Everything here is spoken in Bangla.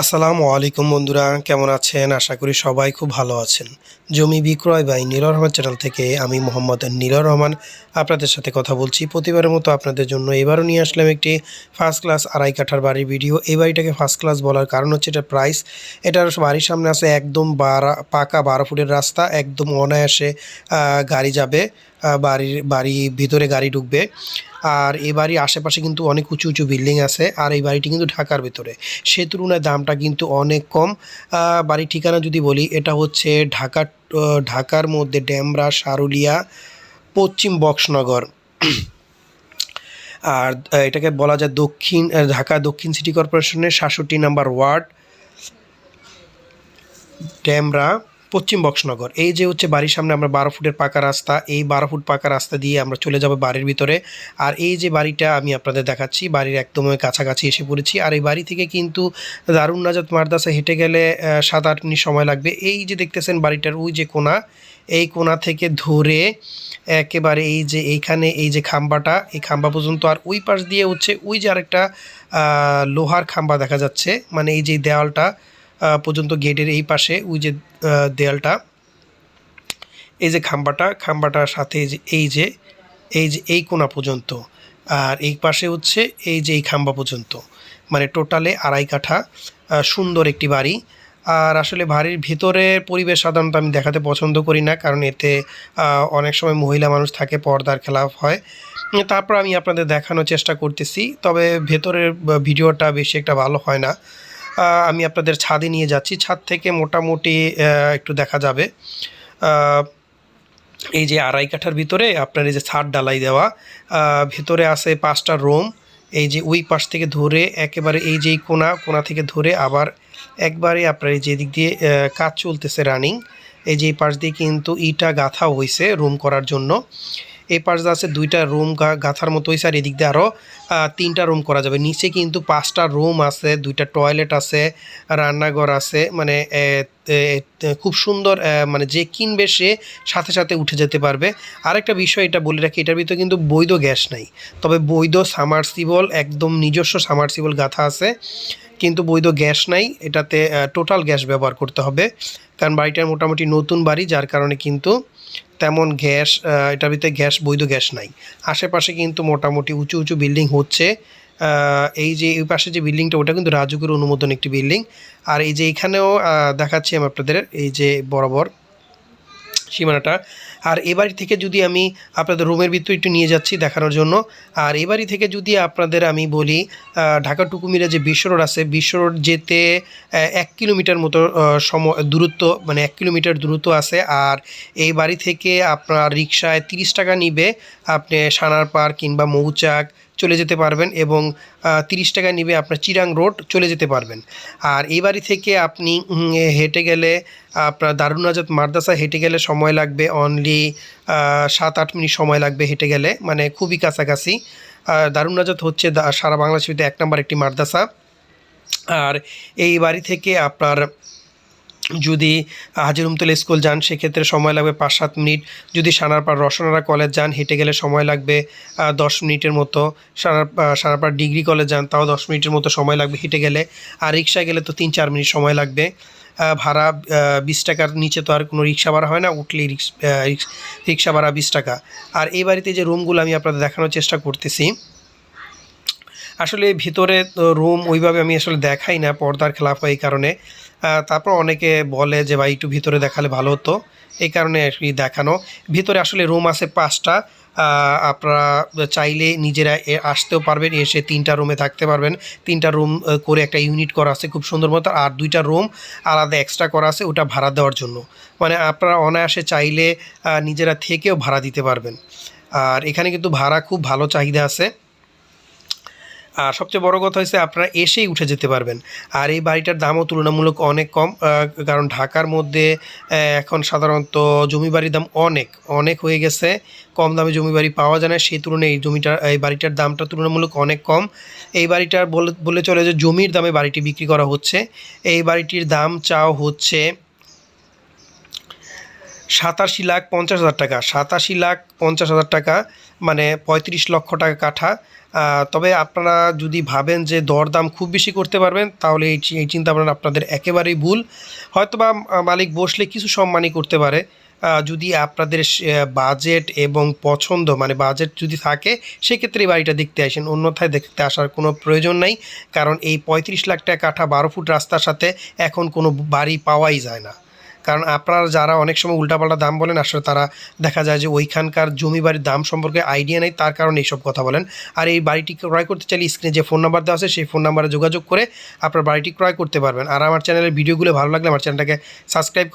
আসসালামু আলাইকুম বন্ধুরা, কেমন আছেন? আশা করি সবাই খুব ভালো আছেন। জমি বিক্রয় বাই নীলর রহমান চ্যানেল থেকে আমি মোহাম্মদ নীলর রহমান আপনাদের সাথে কথা বলছি। প্রতিবারের মতো আপনাদের জন্য এবারও নিয়ে আসলাম একটি ফার্স্ট ক্লাস আড়াই কাঠার বাড়ির ভিডিও এই বাড়িটাকে ফার্স্ট ক্লাস বলার কারণ হচ্ছে এটা প্রাইস এটার বাড়ির সামনে আছে একদম বারা, পাকা বারো ফুটের রাস্তা, একদম অনায়াসে গাড়ি যাবে। বাড়ির, বাড়ি ভিতরে গাড়ি ঢুকবে। আর এই বাড়ির আশেপাশে কিন্তু অনেক উঁচু উঁচু বিল্ডিং আছে। আর এই বাড়িটি কিন্তু ঢাকার ভিতরে। সে তুলনায় দামটা কিন্তু অনেক কম। বাড়ির ঠিকানা যদি বলি, এটা হচ্ছে ঢাকা ঢাকার মধ্যে ড্যামরা সারুলিয়া, পশ্চিম বক্সনগর। আর এটাকে বলা যায় দক্ষিণ ঢাকা দক্ষিণ সিটি কর্পোরেশনের সাতষট্টি নাম্বার ওয়ার্ড ড্যামরা পশ্চিম বক্সনগর। এই যে হচ্ছে বাড়ির সামনে আমরা বারো ফুটের পাকা রাস্তা, এই বারো ফুট পাকা রাস্তা দিয়ে আমরা চলে যাব বাড়ির ভিতরে। আর এই যে বাড়িটা আমি আপনাদের দেখাচ্ছি, বাড়ির একদম কাছাকাছি এসে পড়েছি। আর এই বাড়ি থেকে কিন্তু দারুণ নাজাত মারদাসা হেঁটে গেলে সাত আট মিনিট সময় লাগবে। এই যে দেখতেছেন বাড়িটার ওই যে কোনা এই কোনা থেকে ধরে একেবারে এই যে এইখানে এই যে খাম্বাটা, এই খাম্বা পর্যন্ত। আর ওই পাশ দিয়ে হচ্ছে ওই যে আরেকটা লোহার খাম্বা দেখা যাচ্ছে। মানে এই যে দেওয়ালটা পর্যন্ত গেটের এই পাশে, ওই যে দেয়ালটা। এই যে খাম্বাটা, খাম্বাটার সাথে এই যে এই যে, এই কোনা পর্যন্ত। আর এই পাশে হচ্ছে এই যে, এই খাম্বা পর্যন্ত। মানে টোটালে আড়াই কাঠা সুন্দর একটি বাড়ি। আর আসলে বাড়ির ভিতরের পরিবেশ সাধারণত আমি দেখাতে পছন্দ করি না, কারণ এতে অনেক সময় মহিলা মানুষ থাকে, পর্দার খেলাফ হয়। তারপর আমি আপনাদের দেখানোর চেষ্টা করতেছি, তবে ভেতরের ভিডিওটা বেশি একটা ভালো হয় না। আমি আপনাদের ছাদে নিয়ে যাচ্ছি। ছাদ থেকে মোটামুটি একটু দেখা যাবে। এই যে আড়াই কাঠার ভিতরে আপনার এই যে ছাদ ডালাই দেওয়া ভিতরে আছে পাঁচটা রুম। এই যে ওই পাশ থেকে ধরে একেবারে এই যে কোনা কোনা থেকে ধরে আবার একবারে আপনার এই যে দিক দিয়ে কাজ চলতেছে রানিং। এই যে পাশ দিয়ে কিন্তু ইটা গাঁথা হয়েছে রুম করার জন্য। এই পাশ আছে দুইটা রুম গাঁথার মতো। হয়েছে আর এদিক দিয়ে আরও তিনটা রুম করা যাবে। নিচে কিন্তু পাঁচটা রুম আছে, দুইটা টয়লেট আছে, রান্নাঘর আছে। মানে খুব সুন্দর মানে যে কিনবে সে সাথে সাথে উঠে যেতে পারবে। আরেকটা বিষয় এটা বলে রাখি, এটার ভিতরে কিন্তু বৈধ গ্যাস নাই। তবে বৈধ সামারসিবল একদম নিজস্ব সামারসিবল গাথা আছে। কিন্তু বৈধ গ্যাস নাই, এটাতে টোটাল গ্যাস ব্যবহার করতে হবে। কারণ বাড়িটা মোটামুটি নতুন বাড়ি, যার কারণে কিন্তু তেমন গ্যাস এটার ভিতরে গ্যাস, বৈধ গ্যাস নাই। আশেপাশে কিন্তু মোটামুটি উঁচু উঁচু বিল্ডিং হচ্ছে। এই যে, এই পাশে যে বিল্ডিংটা, ওটা কিন্তু রাজুকের অনুমোদন একটি বিল্ডিং। আর এই যে, এখানেও দেখাচ্ছি আমি আপনাদের, এই যে বরাবর। সীমানাটা। আর এ বাড়ি থেকে যদি আমি আপনাদের রুমের ভিতরে একটু নিয়ে যাচ্ছি দেখানোর জন্য, আর এ বাড়ি থেকে যদি আপনাদের আমি বলি ঢাকা টুকুমিরা যে বিশ্ব রোড আছে, বিশ্ব রোড যেতে এক কিলোমিটার মতো সময়, দূরত্ব মানে এক কিলোমিটার দূরত্ব আছে। আর এই বাড়ি থেকে আপনার রিক্সায় তিরিশ টাকা নিবে। আপনি সানার পার্ক কিংবা মৌচাক চলে যেতে পারবেন এবং তিরিশ টাকা নিবে আপনার চিরাং রোড চলে যেতে পারবেন। আর এই বাড়ি থেকে আপনি হেঁটে গেলে, আপনার দারুণ আজাদ মাদ্রাসা হেঁটে গেলে সময় লাগবে অনলি সাত আট মিনিট সময় লাগবে হেঁটে গেলে মানে খুবই কাছাকাছি। দারুণ আজাদ হচ্ছে সারা বাংলাদেশের ভিতরে এক নম্বর একটি মাদ্রাসা। আর এই বাড়ি থেকে আপনার যদি হাজিরুমতলা স্কুল যান, সেক্ষেত্রে সময় লাগবে পাঁচ সাত মিনিট। যদি সানারপাড় রসনারা কলেজ যান, হেঁটে গেলে সময় লাগবে দশ মিনিটের মতো। সানার সানারপাড় ডিগ্রি কলেজ যান, তাও দশ মিনিটের মতো সময় লাগবে হেঁটে গেলে। আর রিক্সায় গেলে তো তিন চার মিনিট সময় লাগবে। ভাড়া বিশ টাকার নিচে তো আর কোনো রিক্সা ভাড়া হয় না, উঠলেই রিক্সা ভাড়া বিশ টাকা। আর এই বাড়িতে যে রুমগুলো আমি আপনাদের দেখানোর চেষ্টা করতেছি আসলে ভিতরে রুম ওইভাবে আমি আসলে দেখাই না পর্দার খেলাফ হয় এই কারণে। তারপর অনেকে বলে যে, ভাই, একটু ভিতরে দেখালে ভালো হতো। এই কারণে আর দেখানো। ভিতরে আসলে রুম আছে পাঁচটা। আপনারা চাইলে নিজেরা আসতেও পারবেন, এসে তিনটা রুমে থাকতে পারবেন। তিনটা রুম করে একটা ইউনিট করা আছে খুব সুন্দর মতো। আর দুইটা রুম আলাদা এক্সট্রা করা আছে ওটা ভাড়া দেওয়ার জন্য। মানে আপনারা অনায়াসে চাইলে নিজেরা থেকেও ভাড়া দিতে পারবেন। আর এখানে কিন্তু ভাড়া খুব ভালো চাহিদা আছে। আর সবচেয়ে বড় কথা হচ্ছে আপনারা এসেই উঠে যেতে পারবেন। আর এই বাড়িটার দামও তুলনামূলক অনেক কম কারণ ঢাকার মধ্যে এখন সাধারণত জমি বাড়ির দাম অনেক অনেক হয়ে গেছে। কম দামে জমি বাড়ি পাওয়া যায় না, সেই তুলনায় এই জমিটার এই বাড়িটার দামটা তুলনামূলক অনেক কম। এই বাড়িটার বলে বলে চলে যে জমির দামে বাড়িটি বিক্রি করা হচ্ছে। এই বাড়িটির দাম চাও হচ্ছে সাতাশি লাখ পঞ্চাশ হাজার টাকা, সাতাশি লাখ পঞ্চাশ হাজার টাকা মানে পঁয়ত্রিশ লক্ষ টাকা কাঠা। তবে আপনারা যদি ভাবেন যে দরদাম খুব বেশি করতে পারবেন, তাহলে এই এই চিন্তা ভাবনা আপনাদের একেবারেই ভুল। হয়তোবা মালিক বসলে কিছু সম্মানই করতে পারে। যদি আপনাদের বাজেট এবং পছন্দ মানে বাজেট যদি থাকে, সেক্ষেত্রে বাড়িটা দেখতে আসেন। অন্যথায় দেখতে আসার কোনো প্রয়োজন নাই, কারণ এই পঁয়ত্রিশ লাখ টাকা কাঠা বারো ফুট রাস্তার সাথে এখন কোনো বাড়ি পাওয়াই যায় না। কারণ আপনারা যারা অনেক সময় উল্টাপাল্টা দাম বলেন, আসলে তারা দেখা যায় যে ওইখানকার জমি বাড়ির দাম সম্পর্কে আইডিয়া নেই, তার কারণে এইসব কথা বলেন। আর এই বাড়িটি ক্রয় করতে চাইলে স্ক্রিনে যে ফোন নাম্বার দেওয়া আছে, সেই ফোন নাম্বারে যোগাযোগ করে আপনার বাড়িটি ক্রয় করতে পারবেন। আর আমার চ্যানেলের ভিডিওগুলো ভালো লাগলে আমার চ্যানেলটাকে সাবস্ক্রাইব